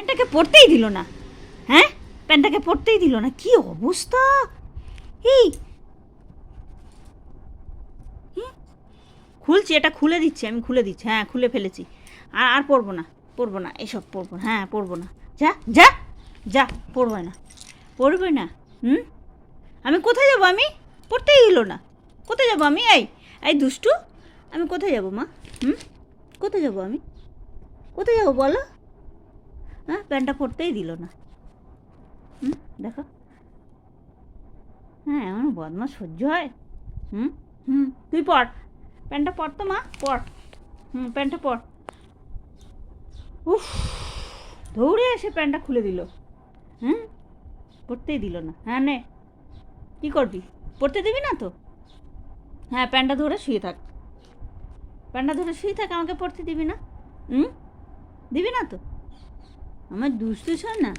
প্যান্টটাকে পরতেই দিল না। হ্যাঁ? প্যান্টটাকে পরতেই দিল না। কি অবস্থা? এই? খুলছি, এটা খুলে দিচ্ছি, আমি খুলে দিচ্ছি। হ্যাঁ খুলে ফেলেছি। আর আর পরবো না পরবো না, এসব পরবো না। হ্যাঁ পরবো না। যা যা যা, পরবে না। পরবে না। হুম? আমি কোথায় যাব আমি? পড়তেই হলো না। কোথায় যাব আমি? এই এই দুষ্টু, আমি কোথায় যাব মা? হুম? কোথায় যাব আমি? কোথায় যাব বলো? হ্যাঁ প্যান্টটা পরতেই দিল না। হুম, দেখো। হ্যাঁ এমন বদমাস সহ্য হয়। হুম হুম, তুই পর। প্যান্টটা পর তো মা, পর। হুম, প্যান্টটা পর। উফ, দৌড়ে এসে প্যান্টটা খুলে দিল। হুম পড়তেই দিল না। হ্যাঁ নে। কী করবি? পড়তে দিবি না তো? হ্যাঁ প্যান্টটা ধরে শুয়ে থাক। প্যান্টটা ধরে শুয়ে থাক, আমাকে পড়তে দিবি না? হুম, দিবি না তো? আমার দুষ্টু না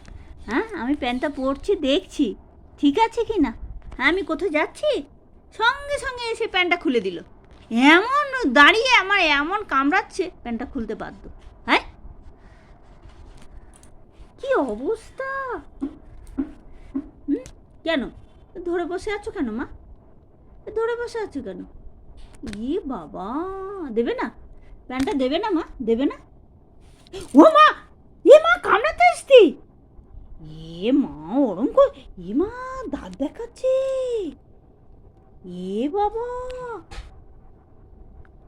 হ্যাঁ আমি প্যান্টটা পরছি, দেখছি। ঠিক আছে কি না? হ্যাঁ আমি কোথাও যাচ্ছি? সঙ্গে সঙ্গে এসে প্যান্টটা খুলে দিল। এমন দাঁড়িয়ে আমার এমন কামড়াচ্ছে, প্যান্টটা খুলতে বাধ্য। হ্যাঁ! কি অবস্থা? কেন? ধরে বসে আছো কেন মা? ধরে বসে আছো কেন? ই বাবা, দেবে না? প্যান্টটা দেবে না মা? দেবে না? ও মা এ মা কামড়াতে আসতি এ মা ওরম কর এ মা দাঁত দেখাচ্ছে। এ বাবা